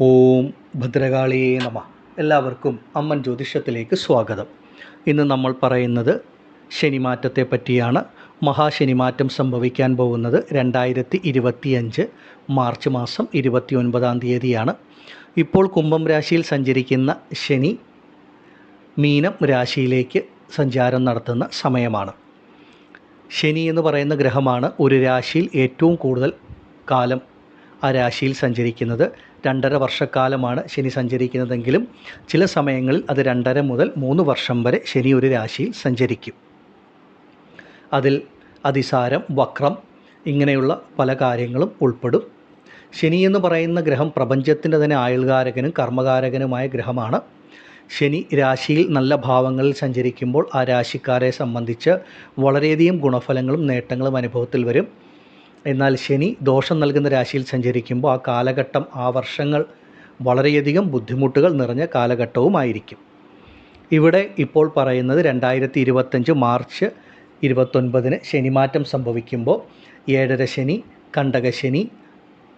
ഓം ഭദ്രകാളിയേ നമ. എല്ലാവർക്കും അമ്മൻ ജ്യോതിഷത്തിലേക്ക് സ്വാഗതം. ഇന്ന് നമ്മൾ പറയുന്നത് ശനിമാറ്റത്തെ പറ്റിയാണ് മഹാശനിമാറ്റം സംഭവിക്കാൻ പോകുന്നത് രണ്ടായിരത്തി ഇരുപത്തിയഞ്ച് മാർച്ച് മാസം ഇരുപത്തി ഒൻപതാം തീയതിയാണ്. ഇപ്പോൾ കുംഭം രാശിയിൽ സഞ്ചരിക്കുന്ന ശനി മീനം രാശിയിലേക്ക് സഞ്ചാരം നടത്തുന്ന സമയമാണ്. ശനി എന്ന് പറയുന്ന ഗ്രഹമാണ് ഒരു രാശിയിൽ ഏറ്റവും കൂടുതൽ കാലം ആ രാശിയിൽ സഞ്ചരിക്കുന്നത്. രണ്ടര വർഷക്കാലമാണ് ശനി സഞ്ചരിക്കുന്നതെങ്കിലും ചില സമയങ്ങളിൽ അത് രണ്ടര മുതൽ മൂന്ന് വർഷം വരെ ശനി ഒരു രാശിയിൽ സഞ്ചരിക്കും. അതിൽ അതിസാരം വക്രം ഇങ്ങനെയുള്ള പല കാര്യങ്ങളും ഉൾപ്പെടും. ശനി എന്ന് പറയുന്ന ഗ്രഹം പ്രപഞ്ചത്തിന്റെ തന്നെ ആയുൾകാരകനും കർമ്മകാരകനുമായ ഗ്രഹമാണ്. ശനി രാശിയിൽ നല്ല ഭാവങ്ങളിൽ സഞ്ചരിക്കുമ്പോൾ ആ രാശിക്കാരെ സംബന്ധിച്ച് വളരെയധികം ഗുണഫലങ്ങളും നേട്ടങ്ങളും അനുഭവത്തിൽ വരും. എന്നാൽ ശനി ദോഷം നൽകുന്ന രാശിയിൽ സഞ്ചരിക്കുമ്പോൾ ആ കാലഘട്ടം ആ വർഷങ്ങൾ വളരെയധികം ബുദ്ധിമുട്ടുകൾ നിറഞ്ഞ കാലഘട്ടവുമായിരിക്കും. ഇവിടെ ഇപ്പോൾ പറയുന്നത് രണ്ടായിരത്തി ഇരുപത്തഞ്ച് മാർച്ച് ഇരുപത്തൊൻപതിന് ശനിമാറ്റം സംഭവിക്കുമ്പോൾ ഏഴര ശനി കണ്ടകശനി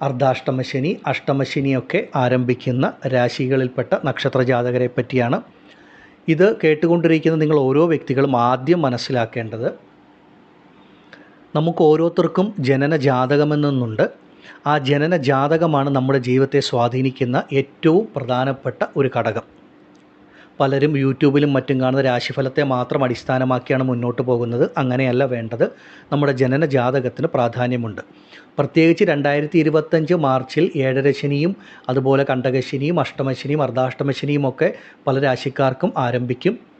അർദ്ധാഷ്ടമശനി അഷ്ടമശനിയൊക്കെ ആരംഭിക്കുന്ന രാശികളിൽപ്പെട്ട നക്ഷത്ര ജാതകരെ പറ്റിയാണ് ഇത് കേട്ടുകൊണ്ടിരിക്കുന്ന നിങ്ങൾ ഓരോ വ്യക്തികളും ആദ്യം മനസ്സിലാക്കേണ്ടത്. നമുക്ക് ഓരോരുത്തർക്കും ജനന ജാതകമെന്നുണ്ട് ആ ജനന ജാതകമാണ് നമ്മുടെ ജീവിതത്തെ സ്വാധീനിക്കുന്ന ഏറ്റവും പ്രധാനപ്പെട്ട ഒരു ഘടകം. പലരും യൂട്യൂബിലും മറ്റും കാണുന്ന രാശിഫലത്തെ മാത്രം അടിസ്ഥാനമാക്കിയാണ് മുന്നോട്ട് പോകുന്നത്. അങ്ങനെയല്ല വേണ്ടത്. നമ്മുടെ ജനന ജാതകത്തിന് പ്രാധാന്യമുണ്ട്. പ്രത്യേകിച്ച് രണ്ടായിരത്തി ഇരുപത്തഞ്ച് മാർച്ചിൽ ഏഴരശനിയും അതുപോലെ കണ്ടകശനിയും അഷ്ടമശനിയും അർദ്ധാഷ്ടമശനിയും ഒക്കെ പല രാശിക്കാർക്കും ആരംഭിക്കും.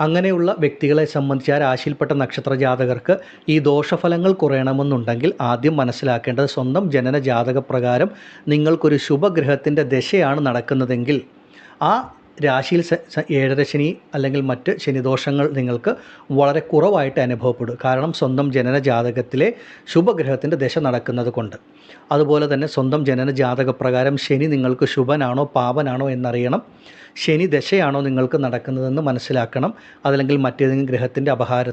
അങ്ങനെയുള്ള വ്യക്തികളെ സംബന്ധിച്ച് ആ രാശിയിൽപ്പെട്ട നക്ഷത്ര ജാതകർക്ക് ഈ ദോഷഫലങ്ങൾ കുറയണമെന്നുണ്ടെങ്കിൽ ആദ്യം മനസ്സിലാക്കേണ്ടത് സ്വന്തം ജനന ജാതക പ്രകാരം നിങ്ങൾക്കൊരു ശുഭഗ്രഹത്തിന്റെ ദശയാണ് നടക്കുന്നതെങ്കിൽ ആ രാശിയിൽ ഏഴര ശനി അല്ലെങ്കിൽ മറ്റ് ശനിദോഷങ്ങൾ നിങ്ങൾക്ക് വളരെ കുറവായിട്ട് അനുഭവപ്പെടും. കാരണം സ്വന്തം ജനന ജാതകത്തിലെ ശുഭഗ്രഹത്തിന്റെ ദശ നടക്കുന്നത് കൊണ്ട്. അതുപോലെ തന്നെ സ്വന്തം ജനന ജാതക പ്രകാരം ശനി നിങ്ങൾക്ക് ശുഭനാണോ പാപനാണോ എന്നറിയണം. ശനി ദശയാണോ നിങ്ങൾക്ക് നടക്കുന്നതെന്ന് മനസ്സിലാക്കണം. അതല്ലെങ്കിൽ മറ്റേതെങ്കിലും ഗ്രഹത്തിന്റെ അപഹാര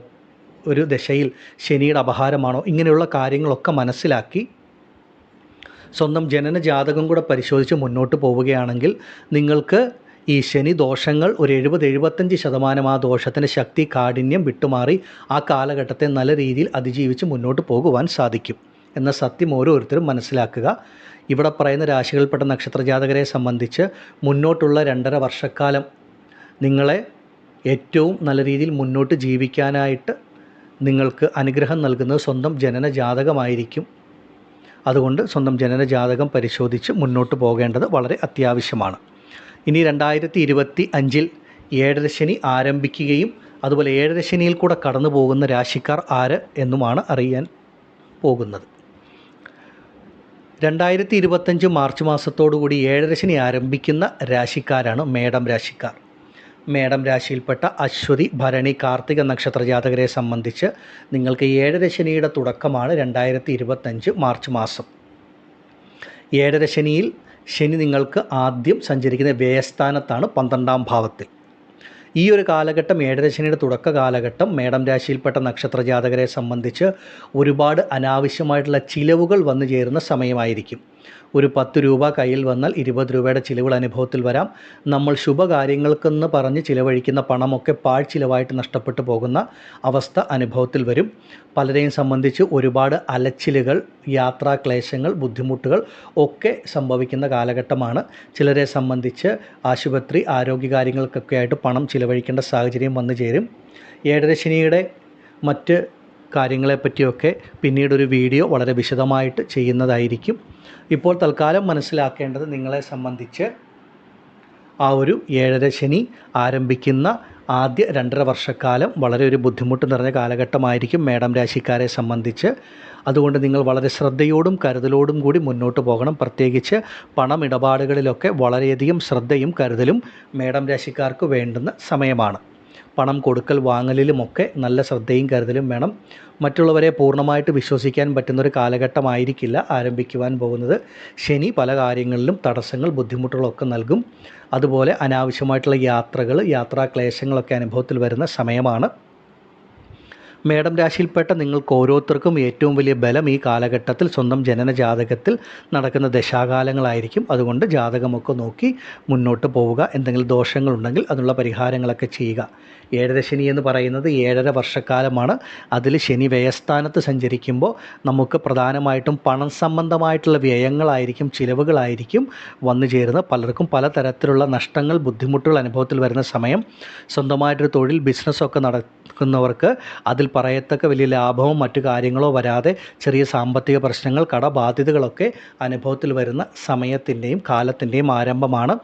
ഒരു ദശയിൽ ശനിയുടെ അപഹാരമാണോ ഇങ്ങനെയുള്ള കാര്യങ്ങളൊക്കെ മനസ്സിലാക്കി സ്വന്തം ജനന ജാതകം കൂടെ പരിശോധിച്ച് മുന്നോട്ട് പോവുകയാണെങ്കിൽ നിങ്ങൾക്ക് ഈ ശനി ദോഷങ്ങൾ ഒരു എഴുപത് എഴുപത്തഞ്ച് ശതമാനം ആ ദോഷത്തിന്റെ ശക്തി കാഠിന്യം വിട്ടുമാറി ആ കാലഘട്ടത്തെ നല്ല രീതിയിൽ അതിജീവിച്ച് മുന്നോട്ട് പോകുവാൻ സാധിക്കും എന്ന സത്യം ഓരോരുത്തരും മനസ്സിലാക്കുക. ഇവിടെ പറയുന്ന രാശികളിൽപ്പെട്ട നക്ഷത്രജാതകരെ സംബന്ധിച്ച് മുന്നോട്ടുള്ള രണ്ടര വർഷക്കാലം നിങ്ങളെ ഏറ്റവും നല്ല രീതിയിൽ മുന്നോട്ട് ജീവിക്കാനായിട്ട് നിങ്ങൾക്ക് അനുഗ്രഹം നൽകുന്നത് സ്വന്തം ജനന ജാതകമായിരിക്കും. അതുകൊണ്ട് സ്വന്തം ജനന ജാതകം പരിശോധിച്ച് മുന്നോട്ട് പോകേണ്ടത് വളരെ അത്യാവശ്യമാണ്. ഇനി രണ്ടായിരത്തി ഇരുപത്തി അഞ്ചിൽ ഏഴരശനി ആരംഭിക്കുകയും അതുപോലെ ഏഴരശനിയിൽ കൂടെ കടന്നു പോകുന്ന രാശിക്കാർ ആര് എന്നുമാണ് അറിയാൻ പോകുന്നത്. രണ്ടായിരത്തി ഇരുപത്തഞ്ച് മാർച്ച് മാസത്തോടുകൂടി ഏഴരശനി ആരംഭിക്കുന്ന രാശിക്കാരാണ് മേടം രാശിക്കാർ. മേടം രാശിയിൽപ്പെട്ട അശ്വതി ഭരണി കാർത്തിക നക്ഷത്ര ജാതകരെ സംബന്ധിച്ച് നിങ്ങൾക്ക് ഏഴരശനിയുടെ തുടക്കമാണ് രണ്ടായിരത്തി ഇരുപത്തഞ്ച് മാർച്ച് മാസം. ഏഴരശനിയിൽ ശനി നിങ്ങൾക്ക് ആദ്യം സഞ്ചരിക്കുന്ന വ്യയസ്ഥാനത്താണ് പന്ത്രണ്ടാം ഭാവത്തിൽ. ഈ ഒരു കാലഘട്ടം ഏഴര ശനിയുടെ തുടക്ക കാലഘട്ടം മേടം രാശിയിൽപ്പെട്ട നക്ഷത്ര ജാതകരെ സംബന്ധിച്ച് ഒരുപാട് അനാവശ്യമായിട്ടുള്ള ചിലവുകൾ വന്നു ചേരുന്ന സമയമായിരിക്കും. ഒരു പത്ത് രൂപ കയ്യിൽ വന്നാൽ ഇരുപത് രൂപയുടെ ചിലവുകൾ അനുഭവത്തിൽ വരാം. നമ്മൾ ശുഭകാര്യങ്ങൾക്കെന്ന് പറഞ്ഞ് ചിലവഴിക്കുന്ന പണമൊക്കെ പാഴ് ചിലവായിട്ട് നഷ്ടപ്പെട്ടു പോകുന്ന അവസ്ഥ അനുഭവത്തിൽ വരും. പലരെയും സംബന്ധിച്ച് ഒരുപാട് അലച്ചിലുകൾ യാത്രാക്ലേശങ്ങൾ ബുദ്ധിമുട്ടുകൾ ഒക്കെ സംഭവിക്കുന്ന കാലഘട്ടമാണ്. ചിലരെ സംബന്ധിച്ച് ആശുപത്രി ആരോഗ്യകാര്യങ്ങൾക്കൊക്കെ ആയിട്ട് പണം ചിലവഴിക്കേണ്ട സാഹചര്യം വന്നു ചേരും. ഏഴരശനിയുടെ മറ്റ് കാര്യങ്ങളെപ്പറ്റിയൊക്കെ പിന്നീടൊരു വീഡിയോ വളരെ വിശദമായിട്ട് ചെയ്യുന്നതായിരിക്കും. ഇപ്പോൾ തൽക്കാലം മനസ്സിലാക്കേണ്ടത് നിങ്ങളെ സംബന്ധിച്ച് ആ ഒരു ഏഴര ശനി ആരംഭിക്കുന്ന ആദ്യ രണ്ടര വർഷക്കാലം വളരെ ഒരു ബുദ്ധിമുട്ട് നിറഞ്ഞ കാലഘട്ടമായിരിക്കും മേഡം രാശിക്കാരെ സംബന്ധിച്ച്. അതുകൊണ്ട് നിങ്ങൾ വളരെ ശ്രദ്ധയോടും കരുതലോടും കൂടി മുന്നോട്ട് പോകണം. പ്രത്യേകിച്ച് പണമിടപാടുകളിലൊക്കെ വളരെയധികം ശ്രദ്ധയും കരുതലും മേഡം രാശിക്കാർക്ക് വേണ്ടുന്ന സമയമാണ്. പണം കൊടുക്കൽ വാങ്ങലിലുമൊക്കെ നല്ല ശ്രദ്ധയും കരുതലും വേണം. മറ്റുള്ളവരെ പൂർണമായിട്ട് വിശ്വസിക്കാൻ പറ്റുന്നൊരു കാലഘട്ടമായിരിക്കില്ല ആരംഭിക്കുവാൻ പോകുന്നത്. ശനി പല കാര്യങ്ങളിലും തടസ്സങ്ങൾ ബുദ്ധിമുട്ടുകളൊക്കെ നൽകും. അതുപോലെ അനാവശ്യമായിട്ടുള്ള യാത്രകൾ യാത്രാ ക്ലേശങ്ങളൊക്കെ അനുഭവത്തിൽ വരുന്ന സമയമാണ്. മേഡം രാശിയിൽപ്പെട്ട നിങ്ങൾക്ക് ഓരോരുത്തർക്കും ഏറ്റവും വലിയ ബലം ഈ കാലഘട്ടത്തിൽ സ്വന്തം ജനന ജാതകത്തിൽ നടക്കുന്ന ദശാകാലങ്ങളായിരിക്കും. അതുകൊണ്ട് ജാതകമൊക്കെ നോക്കി മുന്നോട്ട് പോവുക. എന്തെങ്കിലും ദോഷങ്ങളുണ്ടെങ്കിൽ അതിനുള്ള പരിഹാരങ്ങളൊക്കെ ചെയ്യുക. ഏഴര ശനി എന്ന് പറയുന്നത് ഏഴര വർഷക്കാലമാണ്. അതിൽ ശനി വ്യയസ്ഥാനത്ത് സഞ്ചരിക്കുമ്പോൾ നമുക്ക് പ്രധാനമായിട്ടും പണം സംബന്ധമായിട്ടുള്ള വ്യയങ്ങളായിരിക്കും ചിലവുകളായിരിക്കും വന്നു ചേരുന്നത് പലർക്കും പലതരത്തിലുള്ള നഷ്ടങ്ങൾ ബുദ്ധിമുട്ടുകൾ അനുഭവത്തിൽ വരുന്ന സമയം. സ്വന്തമായിട്ടൊരു തൊഴിൽ ബിസിനസ്സൊക്കെ നടക്കുന്നവർക്ക് അതിൽ പറയത്തക്ക വലിയ ലാഭമോ മറ്റു കാര്യങ്ങളോ വരാതെ ചെറിയ സാമ്പത്തിക പ്രശ്നങ്ങൾ കടബാധ്യതകളൊക്കെ അനുഭവത്തിൽ വരുന്ന സമയത്തിന്റെയും കാലത്തിന്റെയും ആരംഭമാണ്.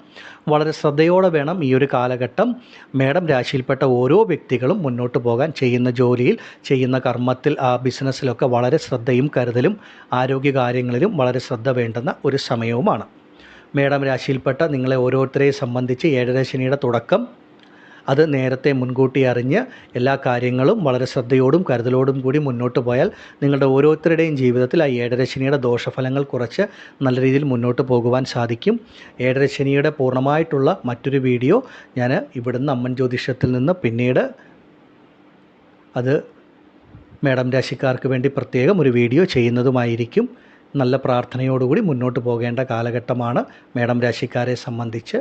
വളരെ ശ്രദ്ധയോടെ വേണം ഈ ഒരു കാലഘട്ടം മേഡം രാശിയിൽപ്പെട്ട ഓരോ വ്യക്തികളും മുന്നോട്ട് പോകാൻ ചെയ്യുന്ന ജോലിയിൽ ചെയ്യുന്ന കർമ്മത്തിൽ ആ ബിസിനസ്സിലൊക്കെ വളരെ ശ്രദ്ധയും കരുതലും ആരോഗ്യ കാര്യങ്ങളിലും വളരെ ശ്രദ്ധ വേണ്ടുന്ന ഒരു സമയവുമാണ്. മേഡം രാശിയിൽപ്പെട്ട നിങ്ങളെ ഓരോരുത്തരെയും സംബന്ധിച്ച് ഏഴര ശനിയുടെ തുടക്കം അത് നേരത്തെ മുൻകൂട്ടി അറിഞ്ഞ് എല്ലാ കാര്യങ്ങളും വളരെ ശ്രദ്ധയോടും കരുതലോടും കൂടി മുന്നോട്ട് പോയാൽ നിങ്ങളുടെ ഓരോരുത്തരുടെയും ജീവിതത്തിൽ ആ ഏഴരശനിയുടെ ദോഷഫലങ്ങൾ കുറച്ച് നല്ല രീതിയിൽ മുന്നോട്ട് പോകുവാൻ സാധിക്കും. ഏഴരശനിയുടെ പൂർണമായിട്ടുള്ള മറ്റൊരു വീഡിയോ ഞാൻ ഇവിടുന്ന് അമ്മൻ ജ്യോതിഷത്തിൽ നിന്ന് പിന്നീട് അത് മേഡം രാശിക്കാർക്ക് വേണ്ടി പ്രത്യേകം ഒരു വീഡിയോ ചെയ്യുന്നതുമായിരിക്കും. നല്ല പ്രാർത്ഥനയോടുകൂടി മുന്നോട്ട് പോകേണ്ട കാലഘട്ടമാണ് മേഡം രാശിക്കാരെ സംബന്ധിച്ച്.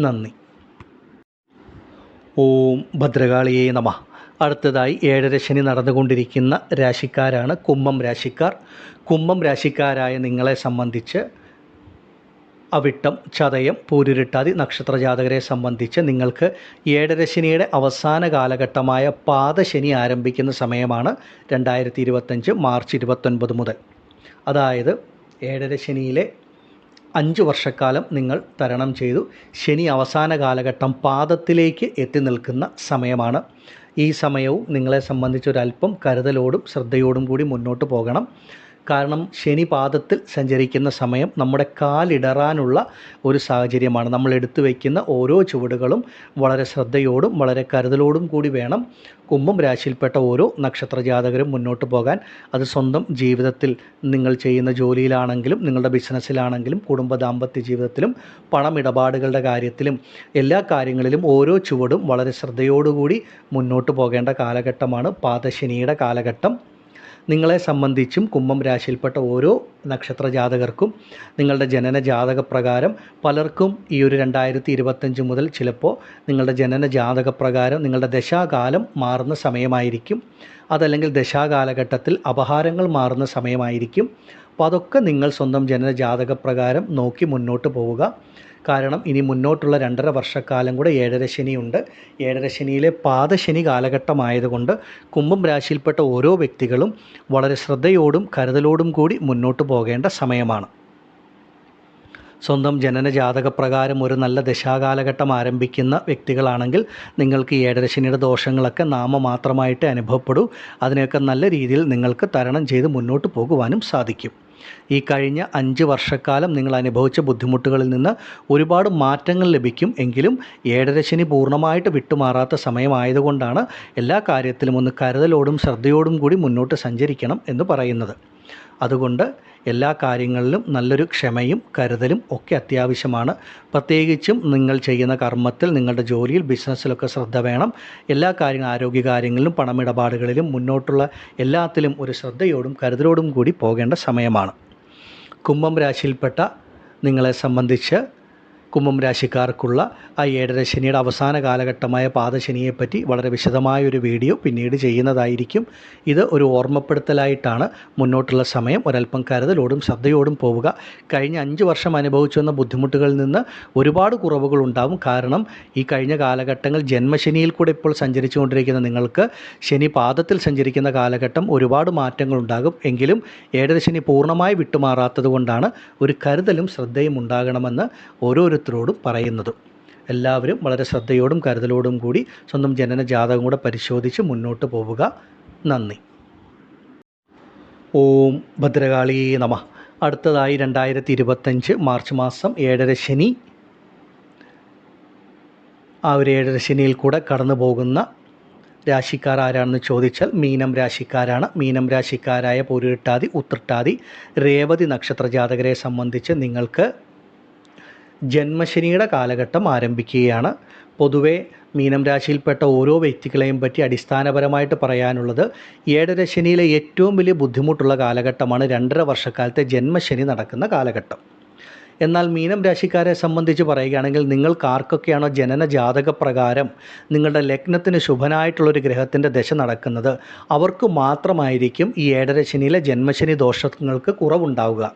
നന്ദി. ഓം ഭദ്രകാളിയെ നമ. അടുത്തതായി ഏഴര ശനി നടന്നുകൊണ്ടിരിക്കുന്ന രാശിക്കാരാണ് കുംഭം രാശിക്കാർ. കുംഭം രാശിക്കാരായ നിങ്ങളെ സംബന്ധിച്ച് അവിട്ടം ചതയം പൂരുരുട്ടാതി നക്ഷത്ര ജാതകരെ സംബന്ധിച്ച് നിങ്ങൾക്ക് ഏഴരശനിയുടെ അവസാന കാലഘട്ടമായ പാദശനി ആരംഭിക്കുന്ന സമയമാണ് രണ്ടായിരത്തി ഇരുപത്തഞ്ച് മാർച്ച് ഇരുപത്തൊൻപത് മുതൽ. അതായത് ഏഴര ശനിയിലെ അഞ്ച് വർഷക്കാലം നിങ്ങൾ തരണം ചെയ്തു. ശനി അവസാന കാലഘട്ടം പാദത്തിലേക്ക് എത്തി നിൽക്കുന്ന സമയമാണ്. ഈ സമയവും നിങ്ങളെ സംബന്ധിച്ചൊരല്പം കരുതലോടും ശ്രദ്ധയോടും കൂടി മുന്നോട്ട് പോകണം. കാരണം ശനി പാദത്തിൽ സഞ്ചരിക്കുന്ന സമയം നമ്മുടെ കാലിടറാനുള്ള ഒരു സാഹചര്യമാണ്. നമ്മൾ എടുത്തു വയ്ക്കുന്ന ഓരോ ചുവടുകളും വളരെ ശ്രദ്ധയോടും വളരെ കരുതലോടും കൂടി വേണം കുംഭം രാശിയിൽപ്പെട്ട ഓരോ നക്ഷത്ര ജാതകരും മുന്നോട്ട് പോകാൻ. അത് സ്വന്തം ജീവിതത്തിൽ നിങ്ങൾ ചെയ്യുന്ന ജോലിയിലാണെങ്കിലും നിങ്ങളുടെ ബിസിനസ്സിലാണെങ്കിലും കുടുംബ ദാമ്പത്യ ജീവിതത്തിലും പണമിടപാടുകളുടെ കാര്യത്തിലും എല്ലാ കാര്യങ്ങളിലും ഓരോ ചുവടും വളരെ ശ്രദ്ധയോടുകൂടി മുന്നോട്ട് പോകേണ്ട കാലഘട്ടമാണ് പാദശനിയുടെ കാലഘട്ടം. നിങ്ങളെ സംബന്ധിച്ചും കുംഭം രാശിയിൽപ്പെട്ട ഓരോ നക്ഷത്ര ജാതകർക്കും നിങ്ങളുടെ ജനന ജാതക പ്രകാരം പലർക്കും ഈ ഒരു രണ്ടായിരത്തി ഇരുപത്തഞ്ച് മുതൽ ചിലപ്പോൾ നിങ്ങളുടെ ജനന ജാതക പ്രകാരം നിങ്ങളുടെ ദശാകാലം മാറുന്ന സമയമായിരിക്കും. അതല്ലെങ്കിൽ ദശാകാലഘട്ടത്തിൽ അപഹാരങ്ങൾ മാറുന്ന സമയമായിരിക്കും. അപ്പോൾ അതൊക്കെ നിങ്ങൾ സ്വന്തം ജനന ജാതക പ്രകാരം നോക്കി മുന്നോട്ട് പോവുക. കാരണം ഇനി മുന്നോട്ടുള്ള രണ്ടര വർഷക്കാലം കൂടെ ഏഴര ശനിയുണ്ട്. ഏഴര ശനിയിലെ പാദശനി കാലഘട്ടമായതുകൊണ്ട് കുംഭം രാശിയിൽപ്പെട്ട ഓരോ വ്യക്തികളും വളരെ ശ്രദ്ധയോടും കരുതലോടും കൂടി മുന്നോട്ട് പോകേണ്ട സമയമാണ്. സ്വന്തം ജനന ജാതകപ്രകാരം ഒരു നല്ല ദശാകാലഘട്ടം ആരംഭിക്കുന്ന വ്യക്തികളാണെങ്കിൽ നിങ്ങൾക്ക് ഏഴരശനിയുടെ ദോഷങ്ങളൊക്കെ നാമമാത്രമായിട്ട് അനുഭവപ്പെടൂ. അതിനെയൊക്കെ നല്ല രീതിയിൽ നിങ്ങൾക്ക് തരണം ചെയ്ത് മുന്നോട്ട് പോകുവാനും സാധിക്കും. ഈ കഴിഞ്ഞ അഞ്ച് വർഷക്കാലം നിങ്ങൾ അനുഭവിച്ച ബുദ്ധിമുട്ടുകളിൽ നിന്ന് ഒരുപാട് മാറ്റങ്ങൾ ലഭിക്കും എങ്കിലും ഏഴരശനി പൂർണമായിട്ട് വിട്ടുമാറാത്ത സമയമായതുകൊണ്ടാണ് എല്ലാ കാര്യത്തിലും ഒന്ന് കരുതലോടും ശ്രദ്ധയോടും കൂടി മുന്നോട്ട് സഞ്ചരിക്കണം എന്ന് പറയുന്നത്. അതുകൊണ്ട് എല്ലാ കാര്യങ്ങളിലും നല്ലൊരു ക്ഷമയും കരുതലും ഒക്കെ അത്യാവശ്യമാണ്. പ്രത്യേകിച്ചും നിങ്ങൾ ചെയ്യുന്ന കർമ്മത്തിൽ നിങ്ങളുടെ ജോലിയിൽ ബിസിനസ്സിലൊക്കെ ശ്രദ്ധ വേണം. എല്ലാ കാര്യങ്ങളും ആരോഗ്യ കാര്യങ്ങളിലും പണമിടപാടുകളിലും മുന്നോട്ടുള്ള എല്ലാത്തിലും ഒരു ശ്രദ്ധയോടും കരുതലോടും കൂടി പോകേണ്ട സമയമാണ്. കുംഭം രാശിയിൽപ്പെട്ട നിങ്ങളെ സംബന്ധിച്ച് കുംഭം രാശിക്കാർക്കുള്ള ആ ഏഴര ശനിയുടെ അവസാന കാലഘട്ടമായ പാദശനിയെപ്പറ്റി വളരെ വിശദമായൊരു വീഡിയോ പിന്നീട് ചെയ്യുന്നതായിരിക്കും. ഇത് ഒരു ഓർമ്മപ്പെടുത്തലായിട്ടാണ് മുന്നോട്ടുള്ള സമയം. ഒരല്പം കരുതലോടും ശ്രദ്ധയോടും പോവുക. കഴിഞ്ഞ അഞ്ച് വർഷം അനുഭവിച്ചു വന്ന ബുദ്ധിമുട്ടുകളിൽ നിന്ന് ഒരുപാട് കുറവുകൾ ഉണ്ടാവും. കാരണം ഈ കഴിഞ്ഞ കാലഘട്ടങ്ങൾ ജന്മശനിയിൽ കൂടെ ഇപ്പോൾ സഞ്ചരിച്ചുകൊണ്ടിരിക്കുന്ന നിങ്ങൾക്ക് ശനി പാദത്തിൽ സഞ്ചരിക്കുന്ന കാലഘട്ടം ഒരുപാട് മാറ്റങ്ങൾ ഉണ്ടാകും. എങ്കിലും ഏഴര ശനി പൂർണമായി വിട്ടുമാറാത്തത് കൊണ്ടാണ് ഒരു കരുതലും ശ്രദ്ധയും ഉണ്ടാകണമെന്ന് ഓരോരുത്തരോടും പറയുന്നത്. എല്ലാവരും വളരെ ശ്രദ്ധയോടും കരുതലോടും കൂടി സ്വന്തം ജനന ജാതകം കൂടെ പരിശോധിച്ച് മുന്നോട്ട് പോവുക. നന്ദി. ഓം ഭദ്രകാളി നമ. അടുത്തതായി രണ്ടായിരത്തി ഇരുപത്തഞ്ച് മാർച്ച് മാസം ഏഴര ശനി. ആ ഒരു ഏഴര ശനിയിൽ കൂടെ കടന്നു പോകുന്ന രാശിക്കാർ ആരാണെന്ന് ചോദിച്ചാൽ മീനം രാശിക്കാരാണ്. മീനം രാശിക്കാരായ പൊരുട്ടാതി ഉത്രട്ടാതി രേവതി നക്ഷത്ര ജാതകരെ സംബന്ധിച്ച് നിങ്ങൾക്ക് ജന്മശനിയുടെ കാലഘട്ടം ആരംഭിക്കുകയാണ്. പൊതുവെ മീനം രാശിയിൽപ്പെട്ട ഓരോ വ്യക്തികളെയും പറ്റി അടിസ്ഥാനപരമായിട്ട് പറയാനുള്ളത് ഏഴര ശനിയിലെ ഏറ്റവും വലിയ ബുദ്ധിമുട്ടുള്ള കാലഘട്ടമാണ് രണ്ടര വർഷക്കാലത്തെ ജന്മശനി നടക്കുന്ന കാലഘട്ടം. എന്നാൽ മീനം രാശിക്കാരെ സംബന്ധിച്ച് പറയുകയാണെങ്കിൽ നിങ്ങൾക്ക് ആർക്കൊക്കെയാണോ ജനന ജാതക പ്രകാരം നിങ്ങളുടെ ലഗ്നത്തിന് ശുഭനായിട്ടുള്ളൊരു ഗ്രഹത്തിന്റെ ദശ നടക്കുന്നത് അവർക്ക് മാത്രമായിരിക്കും ഈ ഏഴര ശനിയിലെ ജന്മശനി ദോഷങ്ങൾക്ക് കുറവുണ്ടാവുക.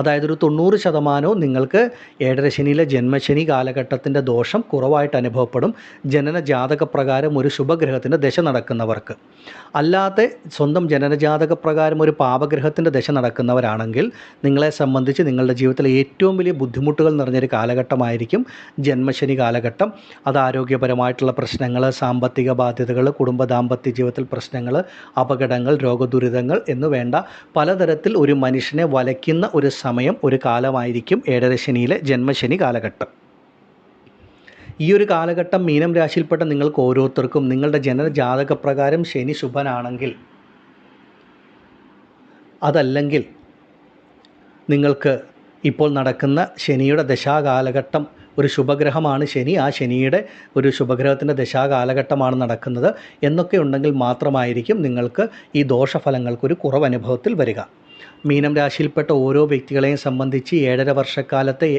അതായത് ഒരു തൊണ്ണൂറ് ശതമാനവും നിങ്ങൾക്ക് ഏഴരശനിയിലെ ജന്മശനി കാലഘട്ടത്തിന്റെ ദോഷം കുറവായിട്ട് അനുഭവപ്പെടും. ജനന ജാതക പ്രകാരം ഒരു ശുഭഗ്രഹത്തിന്റെ ദശ നടക്കുന്നവർക്ക്. അല്ലാതെ സ്വന്തം ജനനജാതക പ്രകാരം ഒരു പാപഗ്രഹത്തിന്റെ ദശ നടക്കുന്നവരാണെങ്കിൽ നിങ്ങളെ സംബന്ധിച്ച് നിങ്ങളുടെ ജീവിതത്തിലെ ഏറ്റവും വലിയ ബുദ്ധിമുട്ടുകൾ നിറഞ്ഞൊരു കാലഘട്ടമായിരിക്കും ജന്മശനി കാലഘട്ടം. അത് ആരോഗ്യപരമായിട്ടുള്ള പ്രശ്നങ്ങൾ സാമ്പത്തിക ബാധ്യതകൾ കുടുംബ ദാമ്പത്യ ജീവിതത്തിൽ പ്രശ്നങ്ങൾ അപകടങ്ങൾ രോഗദുരിതങ്ങൾ എന്ന് വേണ്ട പലതരത്തിൽ ഒരു മനുഷ്യനെ വലയ്ക്കുന്ന ഒരു സമയം ഒരു കാലമായിരിക്കും ഏഴര ശനിയിലെ ജന്മശനി കാലഘട്ടം. ഈ ഒരു കാലഘട്ടം മീനം രാശിയിൽപ്പെട്ട നിങ്ങൾക്ക് ഓരോരുത്തർക്കും നിങ്ങളുടെ ജനന ജാതകപ്രകാരം ശനി ശുഭനാണെങ്കിൽ അതല്ലെങ്കിൽ നിങ്ങൾക്ക് ഇപ്പോൾ നടക്കുന്ന ശനിയുടെ ദശാകാലഘട്ടം ഒരു ശുഭഗ്രഹമാണ് ശനി. ആ ശനിയുടെ ഒരു ശുഭഗ്രഹത്തിന്റെ ദശാകാലഘട്ടമാണ് നടക്കുന്നത്. എന്നൊക്കെ ഉണ്ടെങ്കിൽ മാത്രമായിരിക്കും നിങ്ങൾക്ക് ഈ ദോഷഫലങ്ങൾക്കൊരു കുറവനുഭവത്തിൽ വരിക. മീനം രാശിയിൽപ്പെട്ട ഓരോ വ്യക്തികളെയും സംബന്ധിച്ച് ഏഴര വർഷക്കാലത്തെ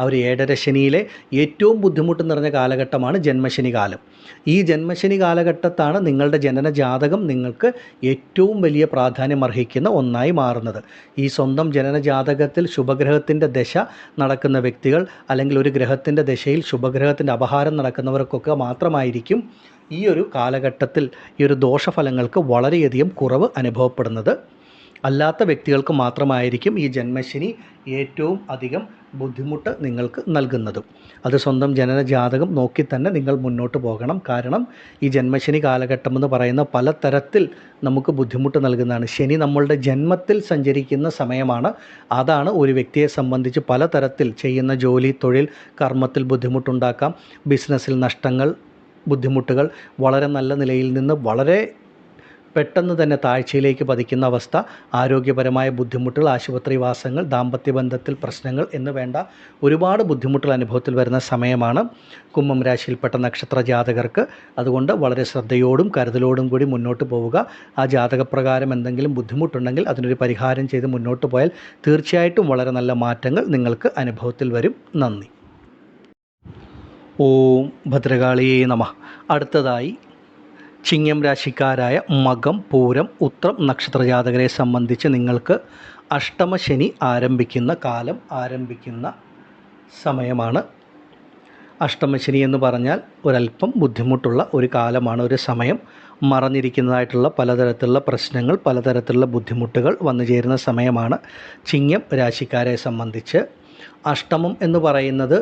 അവർ ഏഴര ശനിയിലെ ഏറ്റവും ബുദ്ധിമുട്ട് നിറഞ്ഞ കാലഘട്ടമാണ് ജന്മശനി കാലം. ഈ ജന്മശനി കാലഘട്ടത്താണ് നിങ്ങളുടെ ജനന ജാതകം നിങ്ങൾക്ക് ഏറ്റവും വലിയ പ്രാധാന്യം അർഹിക്കുന്ന ഒന്നായി മാറുന്നത്. ഈ സ്വന്തം ജനന ജാതകത്തിൽ ശുഭഗ്രഹത്തിന്റെ ദശ നടക്കുന്ന വ്യക്തികൾ അല്ലെങ്കിൽ ഒരു ഗ്രഹത്തിന്റെ ദശയിൽ ശുഭഗ്രഹത്തിന്റെ അപഹാരം നടക്കുന്നവർക്കൊക്കെ മാത്രമായിരിക്കും ഈ ഒരു കാലഘട്ടത്തിൽ ഈ ഒരു ദോഷഫലങ്ങൾക്ക് വളരെയധികം കുറവ് അനുഭവപ്പെടുന്നത്. അല്ലാത്ത വ്യക്തികൾക്ക് മാത്രമായിരിക്കും ഈ ജന്മശനി ഏറ്റവും അധികം ബുദ്ധിമുട്ട് നിങ്ങൾക്ക് നൽകുന്നതും. അത് സ്വന്തം ജനന ജാതകം നോക്കി തന്നെ നിങ്ങൾ മുന്നോട്ട് പോകണം. കാരണം ഈ ജന്മശനി കാലഘട്ടം എന്ന് പറയുന്ന പലതരത്തിൽ നമുക്ക് ബുദ്ധിമുട്ട് നൽകുന്നതാണ്. ശനി നമ്മളുടെ ജന്മത്തിൽ സഞ്ചരിക്കുന്ന സമയമാണ്. അതാണ് ഒരു വ്യക്തിയെ സംബന്ധിച്ച് പലതരത്തിൽ ചെയ്യുന്ന ജോലി തൊഴിൽ കർമ്മത്തിൽ ബുദ്ധിമുട്ടുണ്ടാക്കാം. ബിസിനസ്സിൽ നഷ്ടങ്ങൾ ബുദ്ധിമുട്ടുകൾ വളരെ നല്ല നിലയിൽ നിന്ന് വളരെ പെട്ടെന്ന് തന്നെ താഴ്ചയിലേക്ക് പതിക്കുന്ന അവസ്ഥ ആരോഗ്യപരമായ ബുദ്ധിമുട്ടുകൾ ആശുപത്രിവാസങ്ങൾ ദാമ്പത്യ ബന്ധത്തിൽ പ്രശ്നങ്ങൾ എന്ന് വേണ്ട ഒരുപാട് ബുദ്ധിമുട്ടുകൾ അനുഭവത്തിൽ വരുന്ന സമയമാണ് കുംഭം രാശിയിൽപ്പെട്ട നക്ഷത്ര ജാതകർക്ക്. അതുകൊണ്ട് വളരെ ശ്രദ്ധയോടും കരുതലോടും കൂടി മുന്നോട്ട് പോവുക. ആ ജാതകപ്രകാരം എന്തെങ്കിലും ബുദ്ധിമുട്ടുണ്ടെങ്കിൽ അതിനൊരു പരിഹാരം ചെയ്ത് മുന്നോട്ട് പോയാൽ തീർച്ചയായിട്ടും വളരെ നല്ല മാറ്റങ്ങൾ നിങ്ങൾക്ക് അനുഭവത്തിൽ വരും. നന്ദി. ഓം ഭദ്രകാളിയേ നമ. അടുത്തതായി ചിങ്ങം രാശിക്കാരായ മകം പൂരം ഉത്രം നക്ഷത്രജാതകരെ സംബന്ധിച്ച് നിങ്ങൾക്ക് അഷ്ടമശനി ആരംഭിക്കുന്ന കാലം ആരംഭിക്കുന്ന സമയമാണ്. അഷ്ടമശനി എന്ന് പറഞ്ഞാൽ ഒരല്പം ബുദ്ധിമുട്ടുള്ള ഒരു കാലമാണ് ഒരു സമയം. മറഞ്ഞിരിക്കുന്നതായിട്ടുള്ള പലതരത്തിലുള്ള പ്രശ്നങ്ങൾ പലതരത്തിലുള്ള ബുദ്ധിമുട്ടുകൾ വന്നു ചേരുന്ന സമയമാണ് ചിങ്ങം രാശിക്കാരെ സംബന്ധിച്ച്. അഷ്ടമം എന്ന് പറയുന്നത്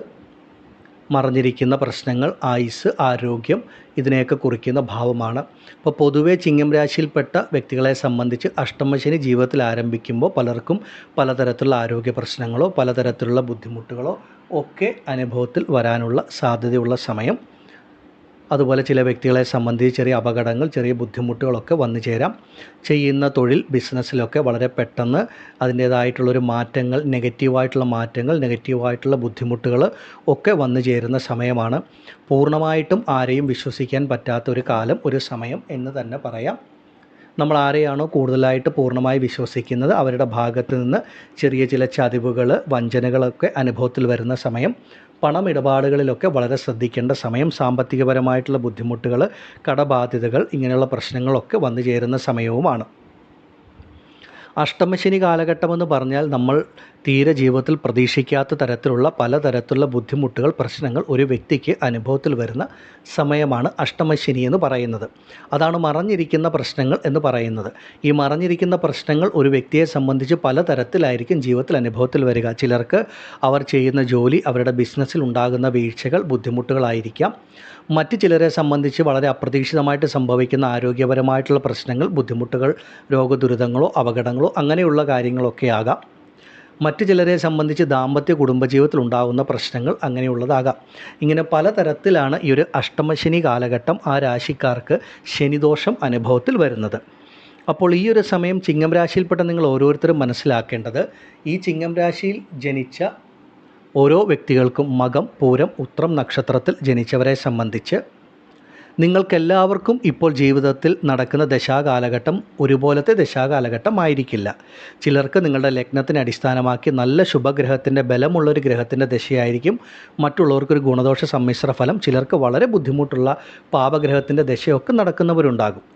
മറഞ്ഞിരിക്കുന്ന പ്രശ്നങ്ങൾ ആയുസ് ആരോഗ്യം ഇതിനെയൊക്കെ കുറിക്കുന്ന ഭാവമാണ്. അപ്പോൾ പൊതുവെ ചിങ്ങം രാശിയിൽപ്പെട്ട വ്യക്തികളെ സംബന്ധിച്ച് അഷ്ടമശനി ജീവിതത്തിൽ ആരംഭിക്കുമ്പോൾ പലർക്കും പലതരത്തിലുള്ള ആരോഗ്യ പ്രശ്നങ്ങളോ പലതരത്തിലുള്ള ബുദ്ധിമുട്ടുകളോ ഒക്കെ അനുഭവത്തിൽ വരാനുള്ള സാധ്യതയുള്ള സമയം. അതുപോലെ ചില വ്യക്തികളെ സംബന്ധിച്ച് ചെറിയ അപകടങ്ങൾ ചെറിയ ബുദ്ധിമുട്ടുകളൊക്കെ വന്നു ചേരാം. ചെയ്യുന്ന തൊഴിൽ ബിസിനസ്സിലൊക്കെ വളരെ പെട്ടെന്ന് അതിന്റേതായിട്ടുള്ളൊരു മാറ്റങ്ങൾ നെഗറ്റീവായിട്ടുള്ള മാറ്റങ്ങൾ നെഗറ്റീവായിട്ടുള്ള ബുദ്ധിമുട്ടുകൾ ഒക്കെ വന്നു ചേരുന്ന സമയമാണ്. പൂർണമായിട്ടും ആരെയും വിശ്വസിക്കാൻ പറ്റാത്ത ഒരു കാലം ഒരു സമയം എന്ന് തന്നെ പറയാം. നമ്മൾ ആരെയാണോ കൂടുതലായിട്ട് പൂർണമായി വിശ്വസിക്കുന്നത് അവരുടെ ഭാഗത്ത് നിന്ന് ചെറിയ ചില ചതിവുകൾ വഞ്ചനകളൊക്കെ അനുഭവത്തിൽ വരുന്ന സമയം പണമിടപാടുകളിലൊക്കെ വളരെ ശ്രദ്ധിക്കേണ്ട സമയം സാമ്പത്തികപരമായിട്ടുള്ള ബുദ്ധിമുട്ടുകൾ കടബാധ്യതകൾ ഇങ്ങനെയുള്ള പ്രശ്നങ്ങളൊക്കെ വന്നു ചേരുന്ന സമയവുമാണ്. അഷ്ടമശനി കാലഘട്ടമെന്ന് പറഞ്ഞാൽ നമ്മൾ തീരെ ജീവിതത്തിൽ പ്രതീക്ഷിക്കാത്ത തരത്തിലുള്ള പലതരത്തിലുള്ള ബുദ്ധിമുട്ടുകൾ പ്രശ്നങ്ങൾ ഒരു വ്യക്തിക്ക് അനുഭവത്തിൽ വരുന്ന സമയമാണ് അഷ്ടമശനി എന്ന് പറയുന്നത്. അതാണ് മറഞ്ഞിരിക്കുന്ന പ്രശ്നങ്ങൾ എന്ന് പറയുന്നത്. ഈ മറഞ്ഞിരിക്കുന്ന പ്രശ്നങ്ങൾ ഒരു വ്യക്തിയെ സംബന്ധിച്ച് പലതരത്തിലായിരിക്കും ജീവിതത്തിൽ അനുഭവത്തിൽ വരിക. ചിലർക്ക് അവർ ചെയ്യുന്ന ജോലി അവരുടെ ബിസിനസ്സിൽ ഉണ്ടാകുന്ന വീഴ്ചകൾ ബുദ്ധിമുട്ടുകളായിരിക്കാം. മറ്റ് ചിലരെ സംബന്ധിച്ച് വളരെ അപ്രതീക്ഷിതമായിട്ട് സംഭവിക്കുന്ന ആരോഗ്യപരമായിട്ടുള്ള പ്രശ്നങ്ങൾ ബുദ്ധിമുട്ടുകൾ രോഗദുരിതങ്ങളോ അപകടങ്ങളോ അങ്ങനെയുള്ള കാര്യങ്ങളൊക്കെ ആകാം. മറ്റു ചിലരെ സംബന്ധിച്ച് ദാമ്പത്യ കുടുംബജീവിതത്തിൽ ഉണ്ടാകുന്ന പ്രശ്നങ്ങൾ അങ്ങനെയുള്ളതാകാം. ഇങ്ങനെ പലതരത്തിലാണ് ഈ ഒരു അഷ്ടമശനി കാലഘട്ടം ആ രാശിക്കാർക്ക് ശനിദോഷം അനുഭവത്തിൽ വരുന്നത്. അപ്പോൾ ഈ ഒരു സമയം ചിങ്ങം രാശിയിൽപ്പെട്ട നിങ്ങൾ ഓരോരുത്തരും മനസ്സിലാക്കേണ്ടത് ഈ ചിങ്ങം രാശിയിൽ ജനിച്ച ഓരോ വ്യക്തികൾക്കും മകം പൂരം ഉത്രം നക്ഷത്രത്തിൽ ജനിച്ചവരെ സംബന്ധിച്ച് നിങ്ങൾക്കെല്ലാവർക്കും ഇപ്പോൾ ജീവിതത്തിൽ നടക്കുന്ന ദശാകാലഘട്ടം ഒരുപോലത്തെ ദശാകാലഘട്ടം ആയിരിക്കില്ല ചിലർക്ക് നിങ്ങളുടെ ലഗ്നത്തിനെ അടിസ്ഥാനമാക്കി നല്ല ശുഭഗ്രഹത്തിന്റെ ബലമുള്ളൊരു ഗ്രഹത്തിന്റെ ദശയായിരിക്കും. മറ്റുള്ളവർക്കൊരു ഗുണദോഷ സമ്മിശ്ര ഫലം ചിലർക്ക് വളരെ ബുദ്ധിമുട്ടുള്ള പാപഗ്രഹത്തിന്റെ ദശയൊക്കെ നടക്കുന്നവരുണ്ടാകും.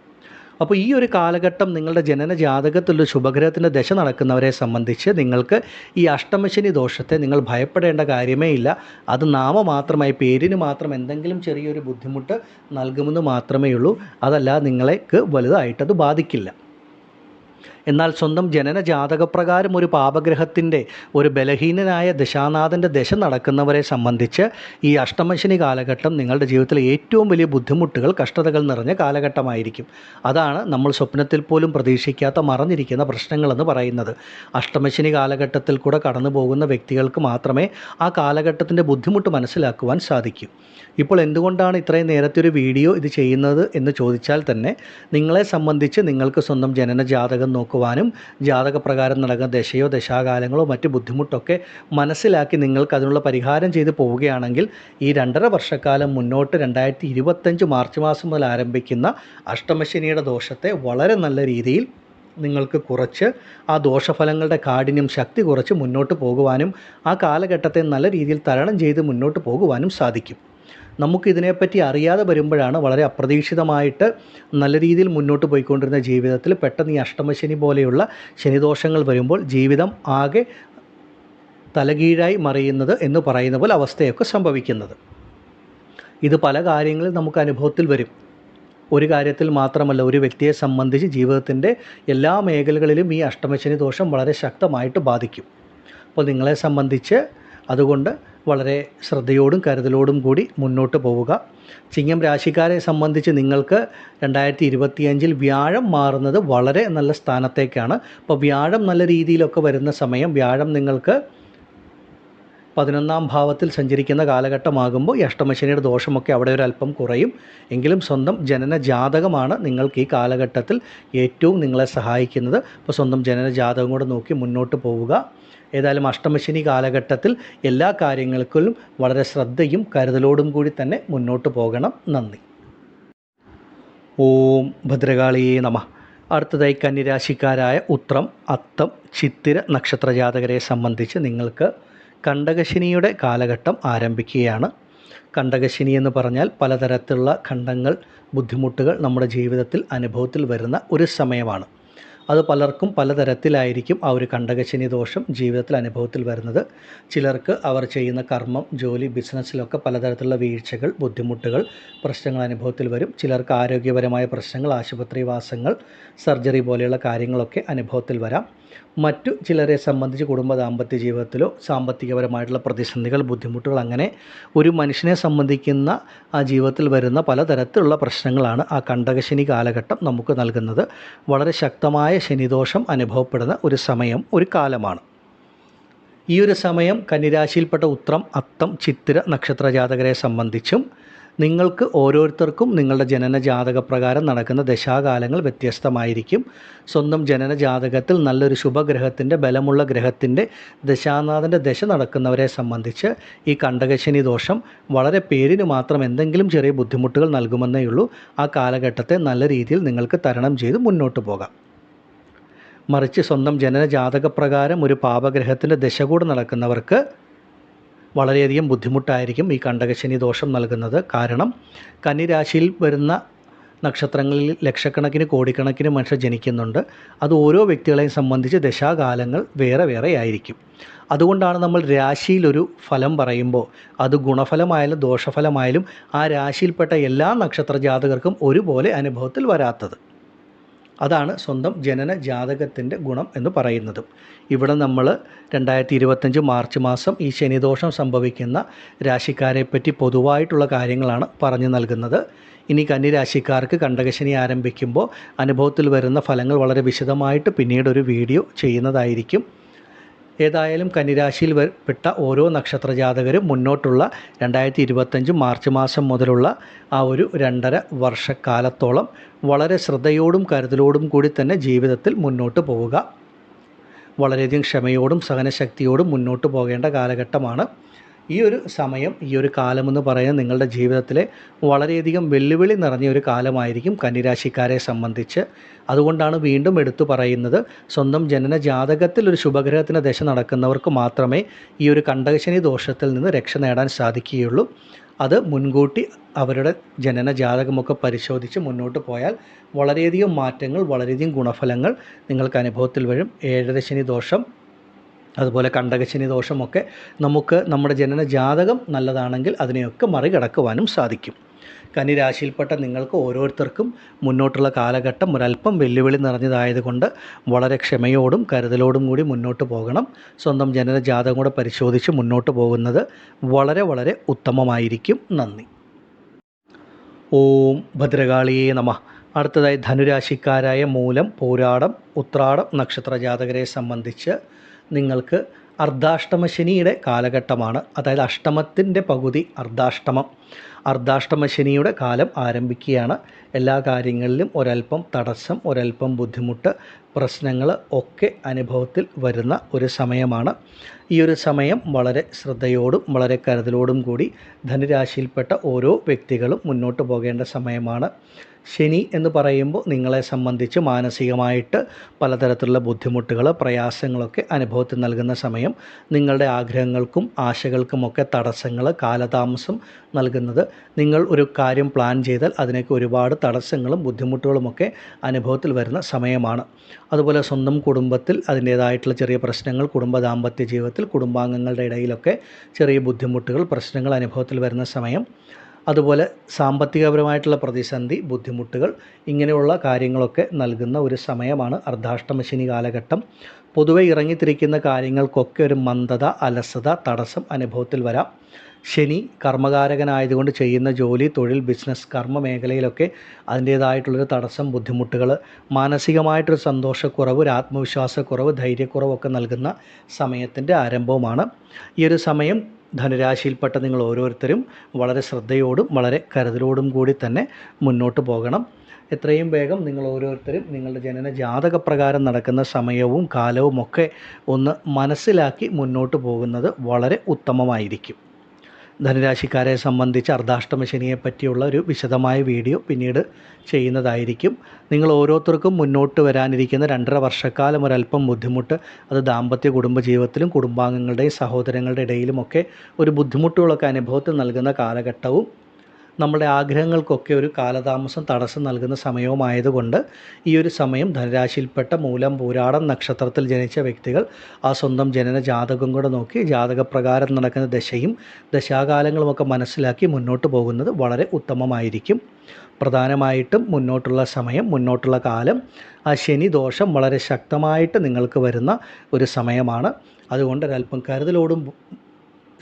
അപ്പോൾ ഈ ഒരു കാലഘട്ടം നിങ്ങളുടെ ജനന ജാതകത്തിലുള്ള ശുഭഗ്രഹത്തിന്റെ ദശ നടക്കുന്നവരെ സംബന്ധിച്ച് നിങ്ങൾക്ക് ഈ അഷ്ടമശനി ദോഷത്തെ നിങ്ങൾ ഭയപ്പെടേണ്ട കാര്യമേ ഇല്ല. അത് നാമമാത്രമായി പേരിന് മാത്രം എന്തെങ്കിലും ചെറിയൊരു ബുദ്ധിമുട്ട് നൽകുമെന്ന് മാത്രമേ ഉള്ളൂ. അതല്ല നിങ്ങളേക്ക് വലുതായിട്ടത് ബാധിക്കില്ല. എന്നാൽ സ്വന്തം ജനന ജാതകപ്രകാരം ഒരു പാപഗ്രഹത്തിന്റെ ഒരു ബലഹീനനായ ദശാനാഥന്റെ ദശ നടക്കുന്നവരെ സംബന്ധിച്ച് ഈ അഷ്ടമശനി കാലഘട്ടം നിങ്ങളുടെ ജീവിതത്തിലെ ഏറ്റവും വലിയ ബുദ്ധിമുട്ടുകൾ കഷ്ടതകൾ നിറഞ്ഞ കാലഘട്ടമായിരിക്കും. അതാണ് നമ്മൾ സ്വപ്നത്തിൽ പോലും പ്രതീക്ഷിക്കാത്ത മറഞ്ഞിരിക്കുന്ന പ്രശ്നങ്ങളെന്ന് പറയുന്നത്. അഷ്ടമശനി കാലഘട്ടത്തിൽ കൂടെ കടന്നു പോകുന്ന വ്യക്തികൾക്ക് മാത്രമേ ആ കാലഘട്ടത്തിന്റെ ബുദ്ധിമുട്ട് മനസ്സിലാക്കുവാൻ സാധിക്കൂ. ഇപ്പോൾ എന്തുകൊണ്ടാണ് ഇത്രയും നേരത്തെ ഒരു വീഡിയോ ഇത് ചെയ്യുന്നത് എന്ന് ചോദിച്ചാൽ തന്നെ നിങ്ങളെ സംബന്ധിച്ച് നിങ്ങൾക്ക് സ്വന്തം ജനന ജാതകം നോക്കുവാനും ജാതകപ്രകാരം നടക്കുന്ന ദശയോ ദശാകാലങ്ങളോ മറ്റ് ബുദ്ധിമുട്ടൊക്കെ മനസ്സിലാക്കി നിങ്ങൾക്ക് അതിനുള്ള പരിഹാരം ചെയ്തു പോവുകയാണെങ്കിൽ ഈ രണ്ടര വർഷക്കാലം മുന്നോട്ട് രണ്ടായിരത്തി ഇരുപത്തഞ്ച് മാർച്ച് മാസം മുതൽ ആരംഭിക്കുന്ന അഷ്ടമശനിയുടെ ദോഷത്തെ വളരെ നല്ല രീതിയിൽ നിങ്ങൾക്ക് കുറച്ച് ആ ദോഷഫലങ്ങളുടെ കാഠിന്യം ശക്തി കുറച്ച് മുന്നോട്ട് പോകുവാനും ആ കാലഘട്ടത്തെ നല്ല രീതിയിൽ തരണം ചെയ്ത് മുന്നോട്ട് പോകുവാനും സാധിക്കും. നമുക്കിതിനെപ്പറ്റി അറിയാതെ വരുമ്പോഴാണ് വളരെ അപ്രതീക്ഷിതമായിട്ട് നല്ല രീതിയിൽ മുന്നോട്ട് പോയിക്കൊണ്ടിരുന്ന ജീവിതത്തിൽ പെട്ടെന്ന് ഈ അഷ്ടമശനി പോലെയുള്ള ശനിദോഷങ്ങൾ വരുമ്പോൾ ജീവിതം ആകെ തലകീഴായി മറിയുന്നത് എന്ന് പറയുന്ന പോലെ അവസ്ഥയൊക്കെ സംഭവിക്കുന്നത്. ഇത് പല കാര്യങ്ങളിൽ നമുക്ക് അനുഭവത്തിൽ വരും. ഒരു കാര്യത്തിൽ മാത്രമല്ല ഒരു വ്യക്തിയെ സംബന്ധിച്ച് ജീവിതത്തിന്റെ എല്ലാ മേഖലകളിലും ഈ അഷ്ടമശനി ദോഷം വളരെ ശക്തമായിട്ട് ബാധിക്കും. അപ്പോൾ നിങ്ങളെ സംബന്ധിച്ച് അതുകൊണ്ട് വളരെ ശ്രദ്ധയോടും കരുതലോടും കൂടി മുന്നോട്ട് പോവുക. ചിങ്ങം രാശിക്കാരെ സംബന്ധിച്ച് നിങ്ങൾക്ക് രണ്ടായിരത്തി ഇരുപത്തിയഞ്ചിൽ വ്യാഴം മാറുന്നത് വളരെ നല്ല സ്ഥാനത്തേക്കാണ്. അപ്പോൾ വ്യാഴം നല്ല രീതിയിലൊക്കെ വരുന്ന സമയം വ്യാഴം നിങ്ങൾക്ക് പതിനൊന്നാം ഭാവത്തിൽ സഞ്ചരിക്കുന്ന കാലഘട്ടമാകുമ്പോൾ ഈ അഷ്ടമശനിയുടെ ദോഷമൊക്കെ അവിടെ ഒരു അല്പം കുറയും. എങ്കിലും സ്വന്തം ജനന ജാതകമാണ് നിങ്ങൾക്ക് ഈ കാലഘട്ടത്തിൽ ഏറ്റവും നിങ്ങളെ സഹായിക്കുന്നത്. അപ്പോൾ സ്വന്തം ജനന ജാതകം കൂടെ നോക്കി മുന്നോട്ട് പോവുക. ഏതായാലും അഷ്ടമശനി കാലഘട്ടത്തിൽ എല്ലാ കാര്യങ്ങൾക്കും വളരെ ശ്രദ്ധയും കരുതലോടും കൂടി തന്നെ മുന്നോട്ട് പോകണം. നന്ദി. ഓം ഭദ്രകാളിയേ നമ. അടുത്തതായി കന്നിരാശിക്കാരായ ഉത്രം അത്തം ചിത്തിര നക്ഷത്ര ജാതകരെ സംബന്ധിച്ച് നിങ്ങൾക്ക് കണ്ടകശിനിയുടെ കാലഘട്ടം ആരംഭിക്കുകയാണ്. കണ്ടകശിനി എന്ന് പറഞ്ഞാൽ പലതരത്തിലുള്ള ഖണ്ഡങ്ങൾ ബുദ്ധിമുട്ടുകൾ നമ്മുടെ ജീവിതത്തിൽ അനുഭവത്തിൽ വരുന്ന ഒരു സമയമാണ്. അത് പലർക്കും പലതരത്തിലായിരിക്കും ആ ഒരു കണ്ടകശനി ദോഷം ജീവിതത്തിൽ അനുഭവത്തിൽ വരുന്നത്. ചിലർക്ക് അവർ ചെയ്യുന്ന കർമ്മം ജോലി ബിസിനസ്സിലൊക്കെ പലതരത്തിലുള്ള വീഴ്ചകൾ ബുദ്ധിമുട്ടുകൾ പ്രശ്നങ്ങൾ അനുഭവത്തിൽ വരും. ചിലർക്ക് ആരോഗ്യപരമായ പ്രശ്നങ്ങൾ ആശുപത്രിവാസങ്ങൾ സർജറി പോലെയുള്ള കാര്യങ്ങളൊക്കെ അനുഭവത്തിൽ വരാം. മറ്റു ചിലരെ സംബന്ധിച്ച് കുടുംബ ദാമ്പത്യ ജീവിതത്തിലോ സാമ്പത്തികപരമായിട്ടുള്ള പ്രതിസന്ധികൾ ബുദ്ധിമുട്ടുകൾ അങ്ങനെ ഒരു മനുഷ്യനെ സംബന്ധിക്കുന്ന ആ ജീവിതത്തിൽ വരുന്ന പലതരത്തിലുള്ള പ്രശ്നങ്ങളാണ് ആ കണ്ടകശനി കാലഘട്ടം നമുക്ക് നൽകുന്നത്. വളരെ ശക്തമായ ശനിദോഷം അനുഭവപ്പെടുന്ന ഒരു സമയം ഒരു കാലമാണ്. ഈ ഒരു സമയം കന്നിരാശിയിൽപ്പെട്ട ഉത്രം അത്തം ചിത്തിര നക്ഷത്ര ജാതകരെ സംബന്ധിച്ചും നിങ്ങൾക്ക് ഓരോരുത്തർക്കും നിങ്ങളുടെ ജനന ജാതക പ്രകാരം നടക്കുന്ന ദശാകാലങ്ങൾ വ്യത്യസ്തമായിരിക്കും. സ്വന്തം ജനന ജാതകത്തിൽ നല്ലൊരു ശുഭഗ്രഹത്തിന്റെ ബലമുള്ള ഗ്രഹത്തിന്റെ ദശാനാഥന്റെ ദശ നടക്കുന്നവരെ സംബന്ധിച്ച് ഈ കണ്ടകശനി ദോഷം വളരെ പേരിന് മാത്രം എന്തെങ്കിലും ചെറിയ ബുദ്ധിമുട്ടുകൾ നൽകുമെന്നേ ഉള്ളൂ. ആ കാലഘട്ടത്തെ നല്ല രീതിയിൽ നിങ്ങൾക്ക് തരണം ചെയ്ത് മുന്നോട്ട് പോകാം. മറിച്ച് സ്വന്തം ജനന ജാതകപ്രകാരം ഒരു പാപഗ്രഹത്തിന്റെ ദശ കൂടെ നടക്കുന്നവർക്ക് വളരെയധികം ബുദ്ധിമുട്ടായിരിക്കും ഈ കണ്ടകശനി ദോഷം നൽകുന്നത്. കാരണം കന്നിരാശിയിൽ വരുന്ന നക്ഷത്രങ്ങളിൽ ലക്ഷക്കണക്കിന് കോടിക്കണക്കിന് മനുഷ്യർ ജനിക്കുന്നുണ്ട്. അത് ഓരോ വ്യക്തികളെയും സംബന്ധിച്ച് ദശാകാലങ്ങൾ വേറെ വേറെ ആയിരിക്കും. അതുകൊണ്ടാണ് നമ്മൾ രാശിയിലൊരു ഫലം പറയുമ്പോൾ അത് ഗുണഫലമായാലും ദോഷഫലമായാലും ആ രാശിയിൽപ്പെട്ട എല്ലാ നക്ഷത്ര ജാതകർക്കും ഒരുപോലെ അനുഭവത്തിൽ വരാത്തത്. അതാണ് സ്വന്തം ജനന ജാതകത്തിന്റെ ഗുണം എന്ന് പറയുന്നത്. ഇവിടെ നമ്മൾ രണ്ടായിരത്തി ഇരുപത്തഞ്ച് മാർച്ച് മാസം ഈ ശനിദോഷം സംഭവിക്കുന്ന രാശിക്കാരെ പറ്റി പൊതുവായിട്ടുള്ള കാര്യങ്ങളാണ് പറഞ്ഞു നൽകുന്നത്. ഇനി കന്നിരാശിക്കാർക്ക് കണ്ടകശനി ആരംഭിക്കുമ്പോൾ അനുഭവത്തിൽ വരുന്ന ഫലങ്ങൾ വളരെ വിശദമായിട്ട് പിന്നീട് ഒരു വീഡിയോ ചെയ്യുന്നതായിരിക്കും. ഏതായാലും കന്നിരാശിയിൽ പെട്ട ഓരോ നക്ഷത്ര ജാതകരും മുന്നോട്ടുള്ള രണ്ടായിരത്തി ഇരുപത്തഞ്ച് മാർച്ച് മാസം മുതലുള്ള ആ ഒരു രണ്ടര വർഷക്കാലത്തോളം വളരെ ശ്രദ്ധയോടും കരുതലോടും കൂടി തന്നെ ജീവിതത്തിൽ മുന്നോട്ട് പോവുക. വളരെയധികം ക്ഷമയോടും സഹനശക്തിയോടും മുന്നോട്ട് പോകേണ്ട കാലഘട്ടമാണ്. ഈ ഒരു സമയം ഈ ഒരു കാലമെന്ന് പറയുന്നത് നിങ്ങളുടെ ജീവിതത്തിലെ വളരെയധികം വെല്ലുവിളി നിറഞ്ഞ ഒരു കാലമായിരിക്കും കന്നിരാശിക്കാരെ സംബന്ധിച്ച്. അതുകൊണ്ടാണ് വീണ്ടും എടുത്തു പറയുന്നത് സ്വന്തം ജനന ജാതകത്തിൽ ഒരു ശുഭഗ്രഹത്തിന്റെ ദശ നടക്കുന്നവർക്ക് മാത്രമേ ഈ ഒരു കണ്ടകശനി ദോഷത്തിൽ നിന്ന് രക്ഷ നേടാൻ സാധിക്കുകയുള്ളൂ. അത് മുൻകൂട്ടി അവരുടെ ജനന ജാതകമൊക്കെ പരിശോധിച്ച് മുന്നോട്ട് പോയാൽ വളരെയധികം മാറ്റങ്ങൾ വളരെയധികം ഗുണഫലങ്ങൾ നിങ്ങൾക്ക് അനുഭവത്തിൽ വരും. ഏഴരശനി ദോഷം അതുപോലെ കണ്ടകശനി ദോഷമൊക്കെ നമുക്ക് നമ്മുടെ ജനന ജാതകം നല്ലതാണെങ്കിൽ അതിനെയൊക്കെ മറികടക്കുവാനും സാധിക്കും. കന്നിരാശിയിൽപ്പെട്ട നിങ്ങൾക്ക് ഓരോരുത്തർക്കും മുന്നോട്ടുള്ള കാലഘട്ടം ഒരല്പം വെല്ലുവിളി നിറഞ്ഞതായതുകൊണ്ട് വളരെ ക്ഷമയോടും കരുതലോടും കൂടി മുന്നോട്ട് പോകണം. സ്വന്തം ജനന ജാതകം കൂടെ പരിശോധിച്ച് മുന്നോട്ട് പോകുന്നത് വളരെ വളരെ ഉത്തമമായിരിക്കും. നന്ദി. ഓം ഭദ്രകാളിയേ നമ. അടുത്തതായി ധനുരാശിക്കാരായ മൂലം പോരാടം ഉത്രാടം നക്ഷത്ര ജാതകരെ സംബന്ധിച്ച് നിങ്ങൾക്ക് അർദ്ധാഷ്ടമ ശനിയുടെ കാലഘട്ടമാണ്. അതായത് അഷ്ടമത്തിന്റെ പകുതി അർദ്ധാഷ്ടമം. അർദ്ധാഷ്ടമ ശനിയുടെ കാലം ആരംഭിക്കുകയാണ്. എല്ലാ കാര്യങ്ങളിലും ഒരല്പം തടസ്സം ഒരല്പം ബുദ്ധിമുട്ട് പ്രശ്നങ്ങൾ ഒക്കെ അനുഭവത്തിൽ വരുന്ന ഒരു സമയമാണ്. ഈ ഒരു സമയം വളരെ ശ്രദ്ധയോടും വളരെ കരുതലോടും കൂടി ധനുരാശിയിൽപ്പെട്ട ഓരോ വ്യക്തികളും മുന്നോട്ട് പോകേണ്ട സമയമാണ്. ശനി എന്ന് പറയുമ്പോൾ നിങ്ങളെ സംബന്ധിച്ച് മാനസികമായിട്ട് പലതരത്തിലുള്ള ബുദ്ധിമുട്ടുകൾ പ്രയാസങ്ങളൊക്കെ അനുഭവത്തിൽ നൽകുന്ന സമയം നിങ്ങളുടെ ആഗ്രഹങ്ങൾക്കും ആശകൾക്കുമൊക്കെ തടസ്സങ്ങൾ കാലതാമസം നൽകുന്നത് നിങ്ങൾ ഒരു കാര്യം പ്ലാൻ ചെയ്താൽ അതിനൊക്കെ ഒരുപാട് തടസ്സങ്ങളും ബുദ്ധിമുട്ടുകളുമൊക്കെ അനുഭവത്തിൽ വരുന്ന സമയമാണ്. അതുപോലെ സ്വന്തം കുടുംബത്തിൽ അതിന്റേതായിട്ടുള്ള ചെറിയ പ്രശ്നങ്ങൾ കുടുംബ ദാമ്പത്യ ജീവിതത്തിൽ കുടുംബാംഗങ്ങളുടെ ഇടയിലൊക്കെ ചെറിയ ബുദ്ധിമുട്ടുകൾ പ്രശ്നങ്ങൾ അനുഭവത്തിൽ വരുന്ന സമയം അതുപോലെ സാമ്പത്തികപരമായിട്ടുള്ള പ്രതിസന്ധി ബുദ്ധിമുട്ടുകൾ ഇങ്ങനെയുള്ള കാര്യങ്ങളൊക്കെ നൽകുന്ന ഒരു സമയമാണ് അർദ്ധാഷ്ടമശനി കാലഘട്ടം. പൊതുവെ ഇറങ്ങിത്തിരിക്കുന്ന കാര്യങ്ങൾക്കൊക്കെ ഒരു മന്ദത അലസത തടസ്സം അനുഭവത്തിൽ വരാം. ശനി കർമ്മകാരകനായതുകൊണ്ട് ചെയ്യുന്ന ജോലി തൊഴിൽ ബിസിനസ് കർമ്മ മേഖലയിലൊക്കെ അതിന്റേതായിട്ടുള്ളൊരു തടസ്സം ബുദ്ധിമുട്ടുകൾ മാനസികമായിട്ടൊരു സന്തോഷക്കുറവ് ഒരു ആത്മവിശ്വാസക്കുറവ് ധൈര്യക്കുറവൊക്കെ നൽകുന്ന സമയത്തിന്റെ ആരംഭവുമാണ്. ഈ ഒരു സമയം ധനുരാശിയിൽപ്പെട്ട നിങ്ങൾ ഓരോരുത്തരും വളരെ ശ്രദ്ധയോടും വളരെ കരുതലോടും കൂടി തന്നെ മുന്നോട്ട് പോകണം. എത്രയും വേഗം നിങ്ങൾ ഓരോരുത്തരും നിങ്ങളുടെ ജനന ജാതക പ്രകാരം നടക്കുന്ന സമയവും കാലവും ഒക്കെ ഒന്ന് മനസ്സിലാക്കി മുന്നോട്ട് പോകുന്നത് വളരെ ഉത്തമമായിരിക്കും. ധനുരാശിക്കാരെ സംബന്ധിച്ച് അർദ്ധാഷ്ടമ ശനിയെ പറ്റിയുള്ള ഒരു വിശദമായ വീഡിയോ പിന്നീട് ചെയ്യുന്നതായിരിക്കും. നിങ്ങൾ ഓരോരുത്തർക്കും മുന്നോട്ട് വരാനിരിക്കുന്ന രണ്ടര വർഷക്കാലം ഒരല്പം ബുദ്ധിമുട്ട് അത് ദാമ്പത്യ കുടുംബ ജീവിതത്തിലും കുടുംബാംഗങ്ങളുടെയും സഹോദരങ്ങളുടെ ഇടയിലുമൊക്കെ ഒരു ബുദ്ധിമുട്ടുകളൊക്കെ അനുഭവത്തിൽ നൽകുന്ന കാലഘട്ടവും നമ്മുടെ ആഗ്രഹങ്ങൾക്കൊക്കെ ഒരു കാലതാമസം തടസ്സം നൽകുന്ന സമയവുമായതുകൊണ്ട് ഈ ഒരു സമയം ധനരാശിയിൽപ്പെട്ട മൂലം പൂരാടം നക്ഷത്രത്തിൽ ജനിച്ച വ്യക്തികൾ ആ സ്വന്തം ജനന ജാതകം കൂടെ നോക്കി ജാതകപ്രകാരം നടക്കുന്ന ദശയും ദശാകാലങ്ങളുമൊക്കെ മനസ്സിലാക്കി മുന്നോട്ട് പോകുന്നത് വളരെ ഉത്തമമായിരിക്കും. പ്രധാനമായിട്ടും മുന്നോട്ടുള്ള സമയം മുന്നോട്ടുള്ള കാലം ആ ശനി ദോഷം വളരെ ശക്തമായിട്ട് നിങ്ങൾക്ക് വരുന്ന ഒരു സമയമാണ്. അതുകൊണ്ട് ഒരല്പം കരുതലോടും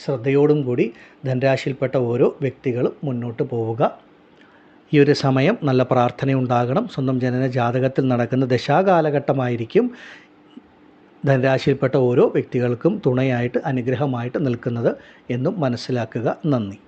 ശ്രദ്ധയോടും കൂടി ധനരാശിയിൽപ്പെട്ട ഓരോ വ്യക്തികളും മുന്നോട്ട് പോവുക. ഈ ഒരു സമയം നല്ല പ്രാർത്ഥനയുണ്ടാകണം സ്വന്തം ജനന ജാതകത്തിൽ നടക്കുന്ന ദശാകാലഘട്ടമായിരിക്കും ധനരാശിയിൽപ്പെട്ട ഓരോ വ്യക്തികൾക്കും തുണയായിട്ട് അനുഗ്രഹമായിട്ട് നിൽക്കുന്നത് എന്നും മനസ്സിലാക്കുക. നന്ദി.